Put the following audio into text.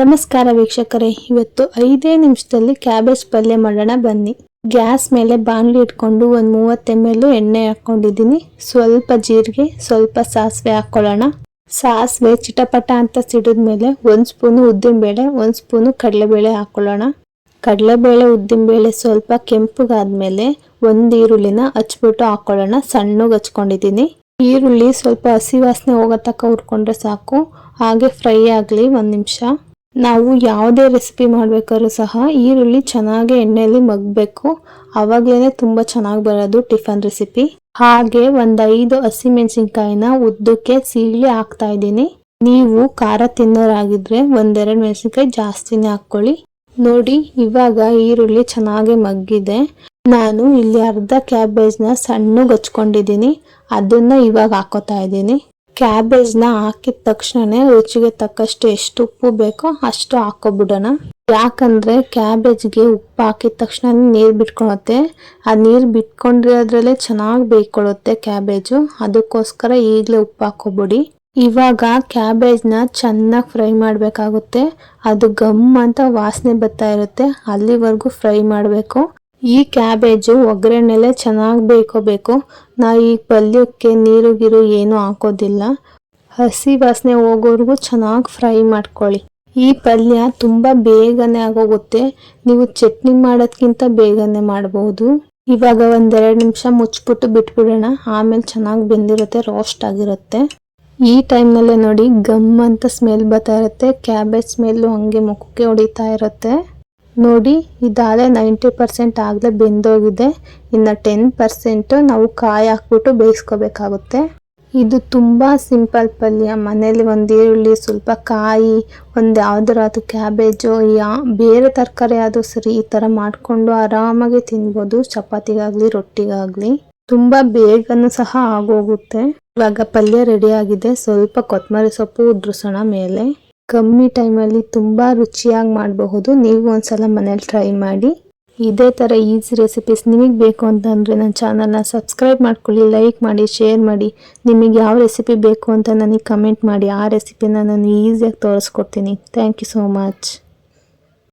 ನಮಸ್ಕಾರ ವೀಕ್ಷಕರೇ, ಇವತ್ತು ಐದೇ ನಿಮಿಷದಲ್ಲಿ ಕ್ಯಾಬೇಜ್ ಪಲ್ಯ ಮಾಡೋಣ, ಬನ್ನಿ. ಗ್ಯಾಸ್ ಮೇಲೆ ಬಾಣಲಿ ಇಟ್ಕೊಂಡು ಒಂದು ಮೂವತ್ತು ಎಂ ಎಲ್ ಎಣ್ಣೆ ಹಾಕ್ಕೊಂಡಿದ್ದೀನಿ ಸ್ವಲ್ಪ ಜೀರಿಗೆ, ಸ್ವಲ್ಪ ಸಾಸಿವೆ ಹಾಕೊಳ್ಳೋಣ. ಸಾಸಿವೆ ಚಿಟಪಟ ಅಂತ ಸಿಡಿದ್ಮೇಲೆ ಒಂದು ಸ್ಪೂನು ಉದ್ದಿನಬೇಳೆ, ಒಂದು ಸ್ಪೂನು ಕಡಲೆಬೇಳೆ ಹಾಕೊಳ್ಳೋಣ. ಕಡಲೆಬೇಳೆ, ಉದ್ದಿನಬೇಳೆ ಸ್ವಲ್ಪ ಕೆಂಪಗಾದ್ಮೇಲೆ ಒಂದು ಈರುಳ್ಳಿನ ಹಚ್ಬಿಟ್ಟು ಹಾಕೊಳ್ಳೋಣ. ಸಣ್ಣಗೆ ಹಚ್ಕೊಂಡಿದ್ದೀನಿ. ಈರುಳ್ಳಿ ಸ್ವಲ್ಪ ಹಸಿ ವಾಸನೆ ಹೋಗೋ ತಕ್ಕ ಹುರ್ಕೊಂಡ್ರೆ ಸಾಕು. ಹಾಗೆ ಫ್ರೈ ಆಗಲಿ ಒಂದು ನಿಮಿಷ. ನಾವು ಯಾವುದೇ ರೆಸಿಪಿ ಮಾಡಬೇಕಾದ್ರೂ ಸಹ ಈರುಳ್ಳಿ ಚೆನ್ನಾಗಿ ಎಣ್ಣೆಯಲ್ಲಿ ಮಗ್ಬೇಕು. ಅವಾಗಲೇ ತುಂಬ ಚೆನ್ನಾಗಿ ಬರೋದು ಟಿಫನ್ ರೆಸಿಪಿ ಹಾಗೆ ಒಂದು ಐದು ಹಸಿಮೆಣಸಿನ್ಕಾಯಿನ ಉದ್ದಕ್ಕೆ ಸೀಳಿ ಹಾಕ್ತಾ ಇದ್ದೀನಿ. ನೀವು ಖಾರ ತಿನ್ನೋರಾಗಿದ್ರೆ ಒಂದೆರಡು ಮೆಣಸಿನ್ಕಾಯಿ ಜಾಸ್ತಿನೇ ಹಾಕ್ಕೊಳ್ಳಿ. ನೋಡಿ, ಇವಾಗ ಈರುಳ್ಳಿ ಚೆನ್ನಾಗಿ ಮಗ್ಗಿದೆ. ನಾನು ಇಲ್ಲಿ ಅರ್ಧ ಕ್ಯಾಬೇಜ್ನ ಸಣ್ಣಗೆ ಹಚ್ಕೊಂಡಿದ್ದೀನಿ. ಅದನ್ನು ಇವಾಗ ಹಾಕೋತಾ ಇದ್ದೀನಿ. ಕ್ಯಾಬೇಜ್ನ ಹಾಕಿದ ತಕ್ಷಣನೇ ರುಚಿಗೆ ತಕ್ಕಷ್ಟು ಎಷ್ಟು ಉಪ್ಪು ಬೇಕೋ ಅಷ್ಟು ಹಾಕೋಬಿಡೋಣ. ಯಾಕಂದ್ರೆ ಕ್ಯಾಬೇಜ್ಗೆ ಉಪ್ಪು ಹಾಕಿದ ತಕ್ಷಣ ನೀರು ಬಿಟ್ಕೊಳತ್ತೆ. ಆ ನೀರು ಬಿಟ್ಕೊಂಡಿರೋದ್ರಲ್ಲೇ ಚೆನ್ನಾಗಿ ಬೇಯ್ಕೊಳ್ಳುತ್ತೆ ಕ್ಯಾಬೇಜು. ಅದಕ್ಕೋಸ್ಕರ ಈಗಲೇ ಉಪ್ಪು ಹಾಕೋಬಿಡಿ. ಇವಾಗ ಕ್ಯಾಬೇಜ್ನ ಚೆನ್ನಾಗಿ ಫ್ರೈ ಮಾಡಬೇಕಾಗುತ್ತೆ. ಅದು ಗಮ್ ಅಂತ ವಾಸನೆ ಬರ್ತಾ ಇರುತ್ತೆ. ಅಲ್ಲಿವರೆಗೂ ಫ್ರೈ ಮಾಡಬೇಕು. ಈ ಕ್ಯಾಬೇಜು ಒಗ್ಗರಣೆಲೆ ಚೆನ್ನಾಗಿ ಬೇಯ್ಕೋಬೇಕು ನಾ ಈ ಪಲ್ಯಕ್ಕೆ ನೀರು ಗಿರು ಏನೂ ಹಾಕೋದಿಲ್ಲ. ಹಸಿ ವಾಸನೆ ಹೋಗೋವರೆಗೂ ಚೆನ್ನಾಗಿ ಫ್ರೈ ಮಾಡ್ಕೊಳ್ಳಿ. ಈ ಪಲ್ಯ ತುಂಬ ಬೇಗನೆ ಆಗೋಗುತ್ತೆ. ನೀವು ಚಟ್ನಿ ಮಾಡೋದ್ಕಿಂತ ಬೇಗನೆ ಮಾಡಬಹುದು ಇವಾಗ ಒಂದೆರಡು ನಿಮಿಷ ಮುಚ್ಚಿಬಿಟ್ಟು ಬಿಟ್ಬಿಡೋಣ. ಆಮೇಲೆ ಚೆನ್ನಾಗಿ ಬೆಂದಿರುತ್ತೆ ರೋಸ್ಟ್ ಆಗಿರುತ್ತೆ. ಈ ಟೈಮ್ನಲ್ಲೇ ನೋಡಿ ಗಮ್ ಅಂತ ಸ್ಮೆಲ್ ಬರ್ತಾ ಇರುತ್ತೆ. ಕ್ಯಾಬೇಜ್ ಸ್ಮೆಲ್ಲು ಹಂಗೆ ಮುಖಕ್ಕೆ ಹೊಡಿತಾ ಇರುತ್ತೆ. ನೋಡಿ ಇದಾಳೆ ನೈಂಟಿ ಪರ್ಸೆಂಟ್ ಆಗಲೇ ಬೆಂದೋಗಿದೆ. ಇನ್ನು ಟೆನ್ ಪರ್ಸೆಂಟು ನಾವು ಕಾಯಿ ಹಾಕ್ಬಿಟ್ಟು ಬೇಯಿಸ್ಕೋಬೇಕಾಗುತ್ತೆ. ಇದು ತುಂಬ ಸಿಂಪಲ್ ಪಲ್ಯ. ಮನೇಲಿ ಒಂದು ಈರುಳ್ಳಿ, ಸ್ವಲ್ಪ ಕಾಯಿ, ಒಂದು ಯಾವ್ದಾರು ಕ್ಯಾಬೇಜು, ಯಾ, ಬೇರೆ ತರಕಾರಿ ಆದರೂ ಸರಿ ಈ ಥರ ಮಾಡಿಕೊಂಡು ಆರಾಮಾಗಿ ತಿನ್ಬೋದು. ಚಪಾತಿಗಾಗಲಿ, ರೊಟ್ಟಿಗಾಗಲಿ. ತುಂಬ ಬೇಗನೂ ಸಹ ಆಗೋಗುತ್ತೆ. ಇವಾಗ ಪಲ್ಯ ರೆಡಿ ಆಗಿದೆ. ಸ್ವಲ್ಪ ಕೊತ್ತಂಬರಿ ಸೊಪ್ಪು, ಉದ್ರಿಸೋಣ ಮೇಲೆ. ಕಮ್ಮಿ ಟೈಮಲ್ಲಿ ತುಂಬ ರುಚಿಯಾಗಿ ಮಾಡಬಹುದು. ನೀವು ಒಂದ್ಸಲ ಮನೇಲಿ ಟ್ರೈ ಮಾಡಿ. ಇದೇ ಥರ ಈಸಿ ರೆಸಿಪೀಸ್ ನಿಮಗೆ ಬೇಕು ಅಂತಂದರೆ ನನ್ನ ಚಾನಲ್ನ ಸಬ್ಸ್ಕ್ರೈಬ್ ಮಾಡ್ಕೊಳ್ಳಿ, ಲೈಕ್ ಮಾಡಿ, ಶೇರ್ ಮಾಡಿ. ನಿಮಗೆ ಯಾವ ರೆಸಿಪಿ ಬೇಕು ಅಂತ ನನಗೆ ಕಮೆಂಟ್ ಮಾಡಿ. ಆ ರೆಸಿಪಿನ ನಾನು ಈಸಿಯಾಗಿ ತೋರಿಸ್ಕೊಡ್ತೀನಿ. Thank you so much.